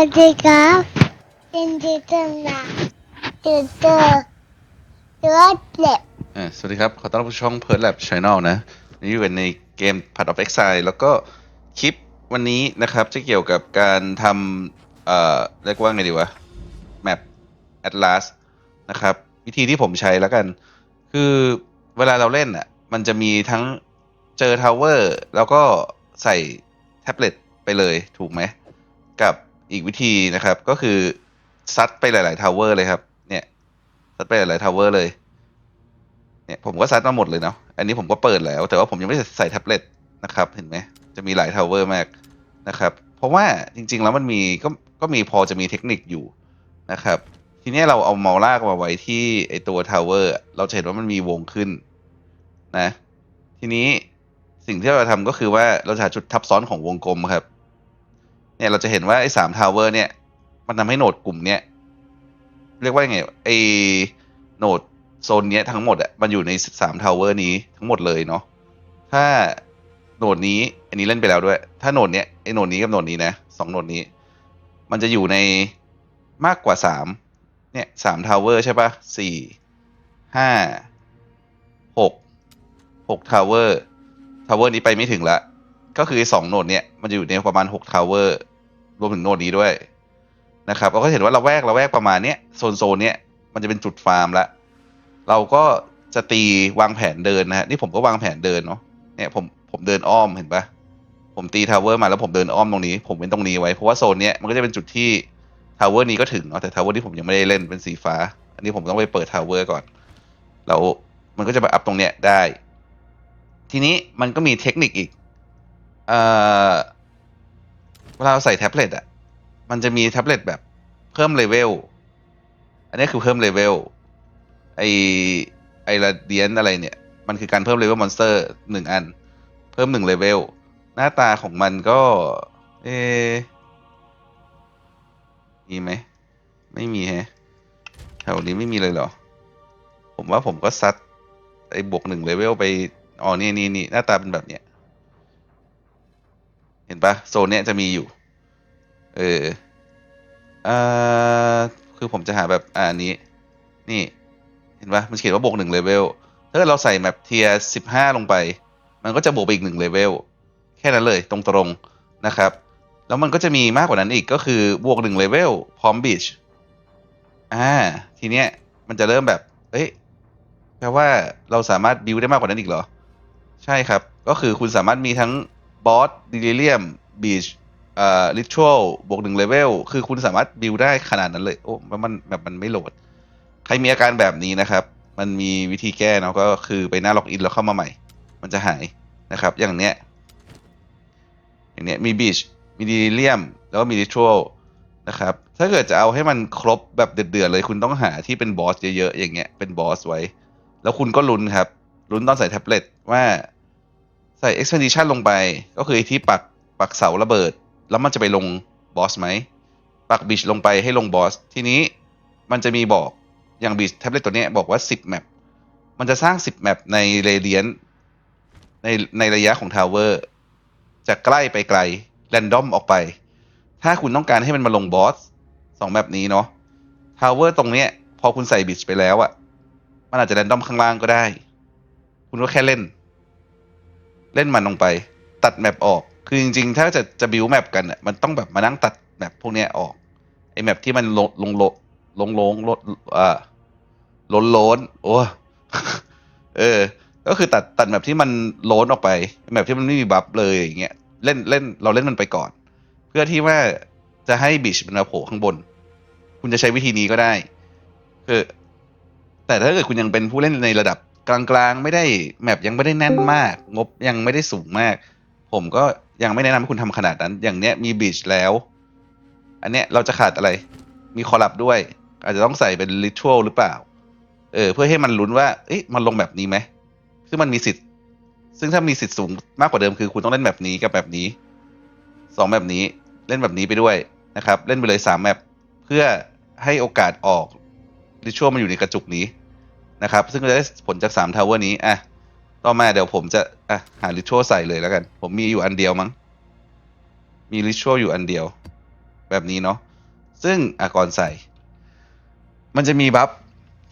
วัสดีครับยินดีต้อนรับตื่นเต้นรถเล็บอ่าสวัสดีครับ ขอต้อนรับสู่ช่อง p e r Lab Channel นะ นี่อยู่กันในเกม Path of Exile แล้วก็คลิปวันนี้นะครับ จะเกี่ยวกับการทำเอ่อเรียกว่าไงดีวะ Map Atlas นะครับ วิธีที่ผมใช้แล้วกัน คือเวลาเราเล่นอะ มันจะมีทั้งเจอทาวเวอร์แล้วก็ใส่แท็บเล็ตไปเลยถูกไหม กับ อีกวิธีนะครับ ก็คือซัดไปหลาย ๆ ทาวเวอร์เลยครับ เนี่ยซัดไปหลาย ๆ ทาวเวอร์เลย เนี่ยผมก็ซัดมาหมดเลยเนาะอันนี้ผมก็เปิดแล้ว แต่ว่าผมยังไม่ได้ใส่แท็บเล็ตนะครับเห็นไหมจะมีหลายทาวเวอร์มากนะครับ เพราะว่าจริง ๆ แล้วมันมีก็ก็มีพอจะมีเทคนิคอยู่นะครับ ทีนี้เราเอาเมาส์ลากมาไว้ที่ไอตัวทาวเวอร์เราจะเห็นว่ามันมีวงขึ้นนะ ทีนี้สิ่งที่เราทำก็คือว่าเราจะหาจุดทับซ้อนของวงกลมครับ เนี่ยเราจะเห็นว่าไอ้สามทาวเวอร์เนี่ย มันทำให้โหนดกลุ่มเนี้ยเรียกว่าไงไอโหนดโซนเนี้ยทั้งหมดอะมันอยู่ในสามทาวเวอร์นี้ทั้งหมดเลยเนาะถ้าโหนดนี้ อันนี้เล่นไปแล้วด้วย ถ้าโหนดเนี้ยไอโหนดนี้กับโหนดนี้นะสองโหนดนี้ มันจะอยู่ในมากกว่าสามเนี่ยสามทาวเวอร์ใช่ปะสี่ห้าหกหกทาวเวอร์ทาวเวอร์นี้ไปไม่ถึงละ ก็คือสองโนดเนี่ยมันจะอยู่ในประมาณหกทาวเวอร์รวมถึงโนดนี้ด้วยนะครับเราก็เห็นว่าเราแวกเราแวกประมาณเนี้ยโซนโซนเนี้ยมันจะเป็นจุดฟาร์มละเราก็จะตีวางแผนเดินนะฮะนี่ผมก็วางแผนเดินเนาะเนี่ยผมผมเดินอ้อมเห็นปะผมตีทาวเวอร์มาแล้วผมเดินอ้อมตรงนี้ ผมเป็นตรงนี้ไว้เพราะว่าโซนเนี้ยมันก็จะเป็นจุดที่ทาวเวอร์นี้ก็ถึงเนาะแต่ทาวเวอร์ที่ผมยังไม่ได้เล่นเป็นสีฟ้า อันนี้ผมต้องไปเปิดทาวเวอร์ก่อนแล้วมันก็จะมาอัพตรงเนี้ยได้ ทีนี้มันก็มีเทคนิคอีก เอ่อเวลาเราใส่แท็บเล็ตอะ มันจะมีแท็บเล็ตแบบเพิ่มเลเวล อันนี้คือเพิ่มเลเวล ไอไอระเดียนอะไรเนี่ย มันคือการเพิ่มเลเวลมอนสเตอร์หนึ่งอัน เพิ่มหนึ่งเลเวล หน้าตาของมันก็ เอ มีไหม ไม่มีแฮะ แถวนี้ไม่มีเลยเหรอ ผมว่าผมก็ซัดไอบวกหนึ่งเลเวลไป อ๋อ นี่นี่นี่หน้าตาเป็นแบบเนี้ย ห็นปะโซนเนี้ยจะมีอยู่ เอออ่าคือผมจะหาแบบอ่าอันนี้ นี่ เห็นปะมันเขียนว่าบวกหนึ่งเลเวลถ้าเกิดเราใส่แมปเทียสิบห้าลงไป มันก็จะบวกไปอีกหนึ่งเลเวลแค่นั้นเลยตรงๆนะครับ แล้วมันก็จะมีมากกว่านั้นอีกก็คือบวกหนึ่งเลเวลพร้อมบีชอ่าทีเนี้ยมันจะเริ่มแบบ เอ้ยแปลว่าเราสามารถบิวได้มากกว่านั้นอีกเหรอ ใช่ครับ ก็คือคุณสามารถมีทั้ง บอสดิลิเลียมบีชเอ่อริชวลบวกหนึ่งเลเวลคือคุณสามารถบิวได้ขนาดนั้นเลย โอ้มันมันแบบมันไม่โหลด ใครมีอาการแบบนี้นะครับ มันมีวิธีแก้เนาะก็คือไปหน้าล็อกอินแล้วเข้ามาใหม่ มันจะหายนะครับ อย่างเนี้ย อย่างเนี้ยมีบีชมีดีเลียมแล้วก็มีริชวลนะครับ ถ้าเกิดจะเอาให้มันครบแบบเดือดๆเลย คุณต้องหาที่เป็นบอสเยอะๆอย่างเงี้ยเป็นบอสไว้ แล้วคุณก็ลุ้นครับลุ้นตอนใส่แท็บเล็ตว่า ใส่ expedition ลงไป ก็คือไอที่ปักปักเสาระเบิด แล้วมันจะไปลงบอสไหม ปักบิชลงไปให้ลงบอส ทีนี้มันจะมีบอกอย่างบิชแท็บเล็ตตัวนี้บอกว่า 10 แมป มันจะสร้าง 10 แมปในเรเดียนในในระยะของทาวเวอร์จากใกล้ไปไกลแรนดอมออกไป ถ้าคุณต้องการให้มันมาลงบอสสองแมปนี้เนาะทาวเวอร์ตรงเนี้ย พอคุณใส่บิชไปแล้วอะมันอาจจะแรนดอมข้างล่างก็ได้ คุณก็แค่เล่น เล่นมันลงไป ตัดแมปออก คือจริงๆ ถ้าจะจะบิวแมปกันอะมันต้องแบบมานั่งตัดแมปพวกเนี้ยออกไอแมปที่มันลงลงลงลงลงลงอ่าล้นล้นโอ้เออ ก็คือตัดตัดแมปที่มันล้นออกไปแมปที่มันไม่มีบัฟเลยอย่างเงี้ยเล่นเล่นเราเล่นมันไปก่อน เพื่อที่ว่าจะให้บิชมันมาโผล่ข้างบน คุณจะใช้วิธีนี้ก็ได้คือแต่ถ้าเกิดคุณยังเป็นผู้เล่นในระดับ กลางๆไม่ได้แมปยังไม่ได้แน่นมาก งบยังไม่ได้สูงมาก ผมก็ยังไม่แนะนำให้คุณทำขนาดนั้น อย่างเนี้ยมีบิชแล้ว อันเนี้ยเราจะขาดอะไร มีคอลับด้วย อาจจะต้องใส่เป็นริชวลหรือเปล่า เออ เพื่อให้มันลุ้นว่าเอ๊ะมันลงแบบนี้ไหมซึ่งมันมีสิทธิ์ ซึ่งถ้ามีสิทธิ์สูงมากกว่าเดิมคือคุณต้องเล่นแบบนี้กับแบบนี้สองแบบนี้เล่นแบบนี้ไปด้วยนะครับ เล่นไปเลยสามแมปเพื่อให้โอกาสออกริชวมันอยู่ในกระจุกนี้ นะครับ ซึ่งก็จะได้ผลจากสามทาวเวอร์นี้อะต่อมาเดี๋ยวผมจะอะหาริชวลใส่เลยแล้วกัน ผมมีอยู่อันเดียวมั้ง มีริชวลอยู่อันเดียว แบบนี้เนาะซึ่งอะก่อนใส่ มันจะมีบัฟ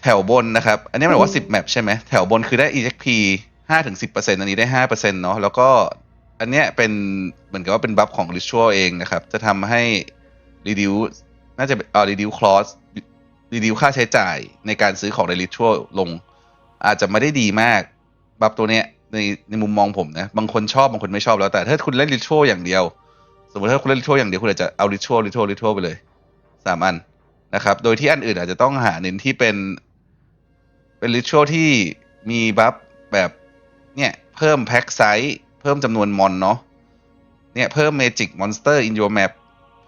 แถวบนนะครับ อันนี้มันบอกว่า 10 แมปใช่ไหมแถวบนคือได้ EXP 5ถึง10%อันนี้ได้ 5%เนาะแล้วก็อันเนี้ยเป็นเหมือนกับว่าเป็นบัฟของ Ritual เองนะครับ จะทำให้ reduce น่าจะเป็นเอ่อ reduce cost reduce ค่าใช้จ่ายในการซื้อของใน Ritual ลง อาจจะไม่ได้ดีมาก บัฟตัวเนี้ยในในมุมมองผมนะ บางคนชอบบางคนไม่ชอบแล้วแต่ถ้าคุณเล่น Ritual อย่างเดียว สมมติถ้าคุณเล่น Ritual อย่างเดียวคุณอาจจะเอา Ritual Ritual Ritual ไปเลยสามอันนะครับ โดยที่อันอื่นอาจจะต้องหาเน้นที่เป็นเป็นริชวลที่มีบัฟแบบเนี่ยเพิ่มแพ็กไซส์เพิ่มจำนวนมอนเนาะเนี่ยเพิ่มเมจิกมอนสเตอร์อินโยแมป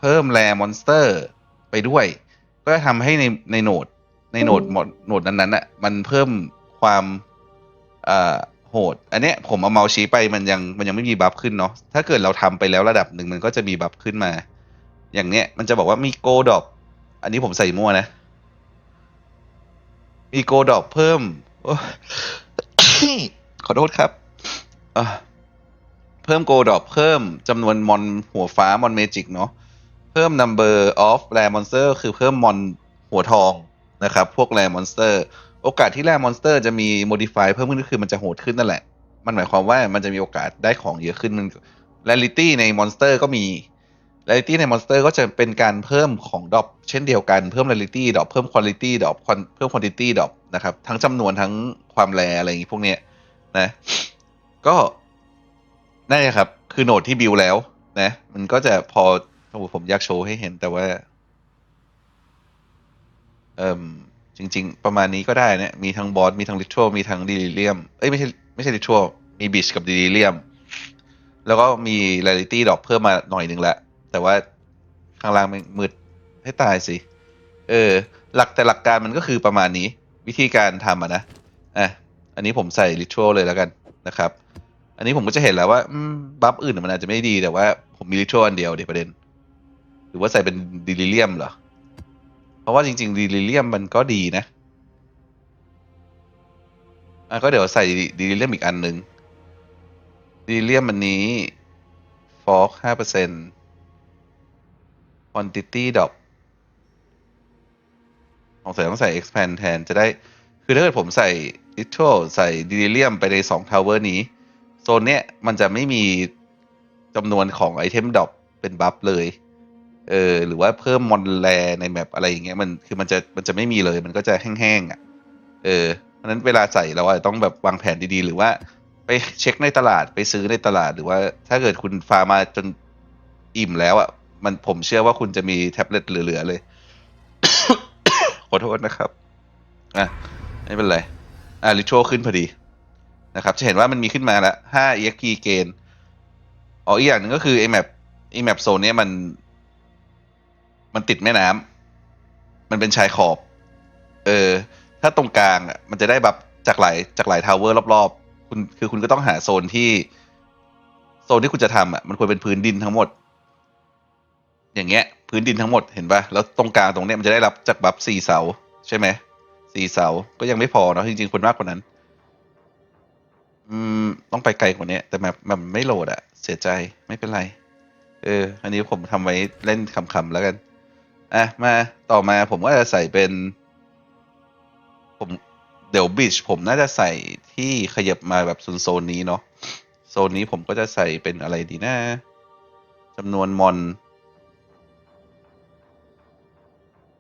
เพิ่มแรมอนสเตอร์ไปด้วย ก็จะทำให้ในในโหนดในโหนดหมดโหนดนั้นๆอะมันเพิ่มความเอ่อโหด อันเนี้ยผมเอาเมาส์ชี้ไปมันยังมันยังไม่มีบัฟขึ้นเนาะถ้าเกิดเราทำไปแล้วระดับหนึ่งมันก็จะมีบัฟขึ้นมา อย่างเนี้ยมันจะบอกว่ามีโกดอ p อันนี้ผมใส่มั่วนะ มีโกดอ p เพิ่มโอ้ขอโทษครับอะเพิ่มโกดอ p เพิ่มจำนวนมอนหัวฟ้ามอนเมจิกเนาะเพิ่ม number of rare monster คือเพิ่มมอนหัวทองนะครับ พวก rare monster โอกาสที่ rare monster จะมี modify เพิ่มขึ้นก็คือมันจะโหดขึ้นนั่นแหละ มันหมายความว่ามันจะมีโอกาสได้ของเยอะขึ้นมัน rarity ใน monster ก็มี rarity ใน monster ก็จะเป็นการเพิ่มของดรอปเช่นเดียวกันเพิ่ม rarity ดรอปเพิ่ม quality ดรอปเพิ่ม quantity ดรอปนะครับ ทั้งจำนวนทั้งความแรอะไรอย่างงี้พวกเนี้ยนะก็นั่นแหละครับ คือโหนดที่บิวแล้วนะมันก็จะพอ อ้ผมอยากโชว์ให้เห็นแต่ว่า เอ่มจริง ๆ ประมาณนี้ก็ได้นะมีทั้งบอสมีทั้งริช a l มีทั้งดีลิเลียม เอ้ยไม่ใช่ไม่ใช่ริช a l มีบิชกับดีลิเลียม แล้วก็มี rarity ดอปเพิ่มมาหน่อยหนึ่งละ แต่ว่าข้างล่างมันมืดให้ตายสิ เออ หลักแต่หลักการมันก็คือประมาณนี้ วิธีการทำอะนะอะอันนี้ผมใส่ริช a l เลยแล้วกันนะครับ อันนี้ผมก็จะเห็นแล้วว่าบัฟอื่นมันอาจจะไม่ดีแต่ว่าผมมีริช a l อันเดียวเดี๋ยวประเด็น รือว่าใส่เป็นดีลิเลียมเหรอ เพราะว่าจริงๆดีลิเลียมมันก็ดีนะอะก็เดี๋ยวใส่ดีลิเลียมอีกอันหนึ่งดีลิเลียมอันนี้ฟอกห้าเปอร์เซ็นต์ quantity ดอปของใส่ต้องใส่ expand แทนจะได้ คือถ้าเกิดผมใส่ ritual ใส่ดีลิเลียมไปในสองทาวเวอร์นี้ โซนเนี้ยมันจะไม่มีจำนวนของไอเทมดอปเป็นบัฟเลย เออหรือว่าเพิ่มมอนแรในแมปอะไรอย่างเงี้ยมันคือมันจะมันจะไม่มีเลย มันก็จะแห้งๆอะ เออเพราะนั้นเวลาใส่เราอาจจะต้องแบบวางแผนดีๆ หรือว่าไปเช็คในตลาดไปซื้อในตลาดหรือว่าถ้าเกิดคุณฟาร์มาจนอิ่มแล้วอะ มันผมเชื่อว่าคุณจะมีแท็บเล็ตเหลือๆเลย ขอโทษนะครับ อะ ไม่เป็นไร อะริชวลขึ้นพอดีนะครับ จะเห็นว่ามันมีขึ้นมาแล้ว5 exp เกณฑ์อ๋ออีกอย่างหนึ่งก็คือไอแมปไอแมปโซนเนี้ยมัน มันติดแม่น้ำมันเป็นชายขอบ เออ ถ้าตรงกลางอะ มันจะได้แบบจากหลายจากหลายทาวเวอร์รอบๆ คุณคือคุณก็ต้องหาโซนที่ โซนที่คุณจะทำอะ มันควรเป็นพื้นดินทั้งหมด อย่างเงี้ย พื้นดินทั้งหมดเห็นปะแล้วตรงกลางตรงเนี้ยมันจะได้รับจากบัฟสี่เสา ใช่ไหมสี่เสา ก็ยังไม่พอเนาะจริงๆควรมากกว่านั้น อืม ต้องไปไกลกว่านี้แต่แบบมันไม่โหลดอะเสียใจไม่เป็นไร เออ อันนี้ผมทำไว้เล่นขำๆแล้วกัน อะมาต่อมาผมก็จะใส่เป็น ผมเดี๋ยวบิชผมน่าจะใส่ที่ขยับมาแบบโซนนี้เนาะโซนนี้ผมก็จะใส่เป็นอะไรดีนะจำนวนมอน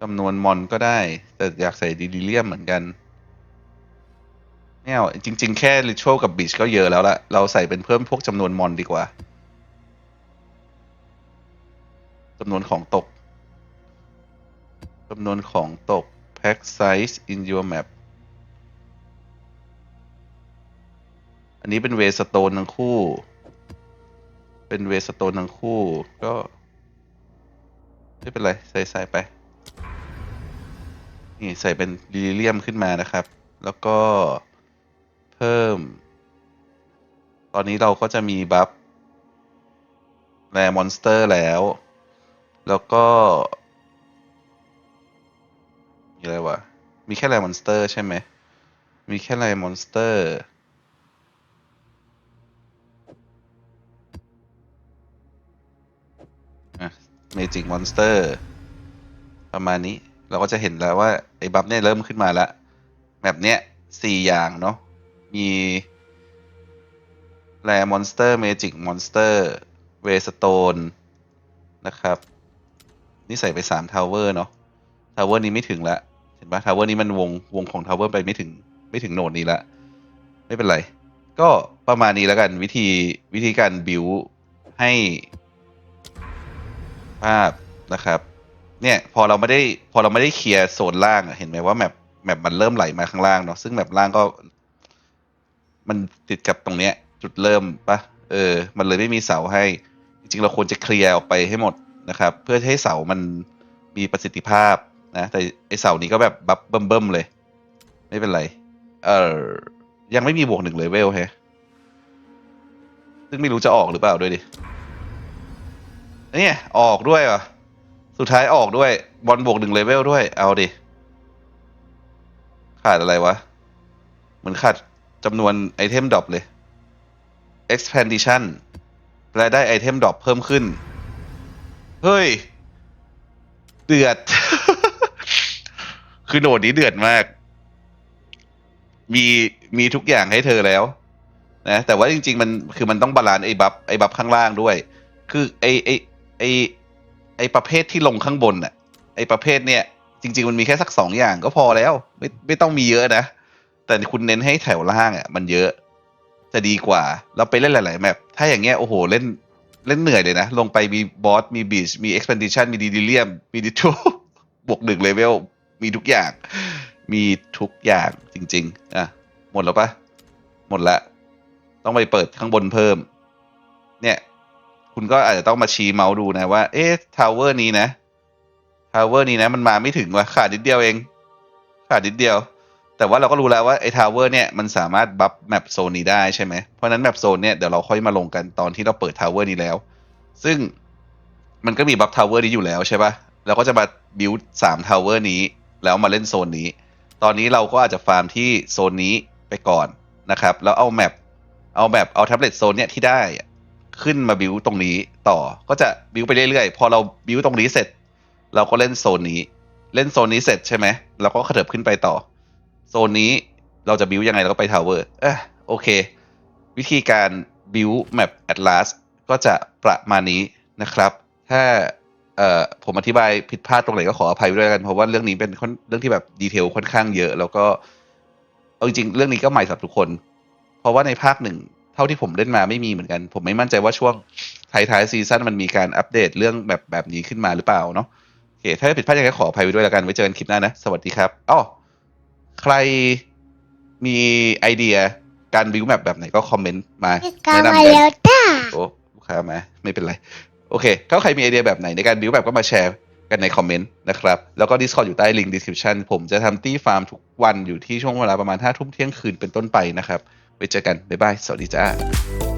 จำนวนมอนก็ได้ แต่อยากใส่ดีลิเลียมเหมือนกันไม่เอาจริง ๆ แค่ริช a l กับบิชก็เยอะแล้วละเราใส่เป็นเพิ่มพวกจำนวนมอนดีกว่าจำนวนของตก จำนวนของตก pack size in your map อันนี้เป็นเวสโตนทั้งคู่ เป็นเวสโตนทั้งคู่ ก็ ไม่เป็นไร ใส่ใส่ไป นี่ ใส่เป็นลิเลียมขึ้นมานะครับ แล้วก็เพิ่ม ตอนนี้เราก็จะมีบัฟแรมอนสเตอร์แล้ว แล้วก็ อะไรวะ มีแค่แรมอนสเตอร์ใช่ไหม มีแค่แรมอนสเตอร์ อะเมจิกมอนสเตอร์ ประมาณนี้ เราก็จะเห็นแล้วว่า ไอ้บัฟเนี่ยเริ่มขึ้นมาแล้วแบบเนี้ยสี่อย่างเนาะ มีแรมอนสเตอร์เมจิกมอนสเตอร์เวสโตนนะครับ นี่ใส่ไปสามทาวเวอร์เนาะทาวเวอร์นี้ไม่ถึงละ เห็นปะทาวเวอร์นี้มันวงวงของทาวเวอร์ไปไม่ถึงไม่ถึงโนดนี้ละ ไม่เป็นไร ก็ประมาณนี้แล้วกันวิธีวิธีการบิวให้ภาพนะครับ เนี่ยพอเราไม่ได้พอเราไม่ได้เคลียร์โซนล่างเห็นไหมว่าแมปแมปมันเริ่มไหลมาข้างล่างเนาะซึ่งแมปล่างก็ มันติดกับตรงเนี้ย จุดเริ่มปะเออ มันเลยไม่มีเสาให้ จริงๆ เราควรจะเคลียร์ออกไปให้หมดนะครับ เพื่อให้เสามันมีประสิทธิภาพ นะแต่ไอเสานี้ก็แบบบัฟเบิ่มๆเลย ไม่เป็นไร เออยังไม่มีบวกหนึ่งเลเวลแฮะซึ่งไม่รู้จะออกหรือเปล่าด้วยดิเนี่ยออกด้วยเหรอสุดท้ายออกด้วย บอลบวกหนึ่งเลเวลด้วย เอาดิ ขาดอะไรวะ เหมือนขาดจำนวนไอเทมดรอปเลย expansion และได้ไอเทมดรอปเพิ่มขึ้น เฮ้ย เดือด คือโหนดนี้เดือดมาก มีมีทุกอย่างให้เธอแล้ว นะแต่ว่าจริง ๆ มันคือมันต้องบาลานซ์ไอ้บัฟไอ้บัฟข้างล่างด้วย คือไอ้ไอ้ไอ้ไอ้ประเภทที่ลงข้างบนน่ะ ไอ้ประเภทเนี่ย จริง ๆ มันมีแค่สักสองอย่างก็พอแล้ว ไม่ไม่ต้องมีเยอะนะ แต่คุณเน้นให้แถวล่างอะ มันเยอะจะดีกว่า เราไปเล่นหลาย ๆ แมปถ้าอย่างเงี้ยโอ้โหเล่นเล่นเหนื่อยเลยนะ ลงไปมีบอส มีบีชมี expedition มีดีดิเลียม มีดิทูบวกหนึ่งเลเวล มีทุกอย่าง มีทุกอย่างจริง ๆ อะ หมดแล้วปะหมดละต้องไปเปิดข้างบนเพิ่ม เนี่ย คุณก็อาจจะต้องมาชี้เมาส์ดูนะว่า เอ๊ะทาวเวอร์นี้นะทาวเวอร์นี้นะ มันมาไม่ถึงว่ะขาดนิดเดียวเอง ขาดนิดเดียว แต่ว่าเราก็รู้แล้วว่าไอ้ทาวเวอร์เนี่ยมันสามารถบัฟแมปโซนนี้ได้ใช่ไหมเพราะนั้นแมปโซนเนี่ยเดี๋ยวเราค่อยมาลงกันตอนที่เราเปิดทาวเวอร์นี้แล้ว ซึ่งมันก็มีบัฟทาวเวอร์นี้อยู่แล้วใช่ปะเราก็จะมาบิวสามทาวเวอร์นี้ แล้วมาเล่นโซนนี้ ตอนนี้เราก็อาจจะฟาร์มที่โซนนี้ไปก่อนนะครับ แล้วเอาแมปเอาแมปเอาแท็บเล็ตโซนเนี่ยที่ได้ขึ้นมาบิวตรงนี้ต่อก็จะบิวไปเรื่อยๆ พอเราบิวตรงนี้เสร็จ เราก็เล่นโซนนี้ เล่นโซนนี้เสร็จใช่ไหมเราก็ขยับขึ้นไปต่อ โซนนี้เราจะบิวยังไงเราก็ไปทาวเวอร์เออโอเค วิธีการบิวแมปแอ l ลาสก็จะประมาณนี้นะครับ ถ้า เอ่อผมอธิบายผิดพลาดตรงไหนก็ขออภัยด้วยกัน เพราะว่าเรื่องนี้เป็นค่อนเรื่องที่แบบดีเทลค่อนข้างเยอะ แล้วก็เอาจริงๆเรื่องนี้ก็ใหม่สำหรับทุกคน เพราะว่าในภาคหนึ่งเท่าที่ผมเล่นมาไม่มีเหมือนกัน ผมไม่มั่นใจว่าช่วงท้ายๆซีซั่นมันมีการอัปเดตเรื่องแบบแบบนี้ขึ้นมาหรือเปล่าเนาะโอเคถ้าผิดพลาดยังไงขออภัยไว้ด้วยแล้วกันไว้เจอกันคลิปหน้านะ สวัสดีครับอ้อใครมีไอเดียการบิวแมปแบบไหนก็คอมเมนต์มากาแนะมานำกัแล้วจ้าโอ้ลูกค้ามาไม่เป็นไร โอเค ถ้าใครมีไอเดียแบบไหนในการบิวแบบก็มาแชร์กันในคอมเมนต์นะครับ แล้วก็ Discord อยู่ใต้ลิงก์ description ผมจะทำตี้ฟาร์มทุกวันอยู่ที่ช่วงเวลาประมาณ5ทุ่มเที่ยงคืนเป็นต้นไปนะครับไว้เจอกัน บ๊ายบาย สวัสดีจ้า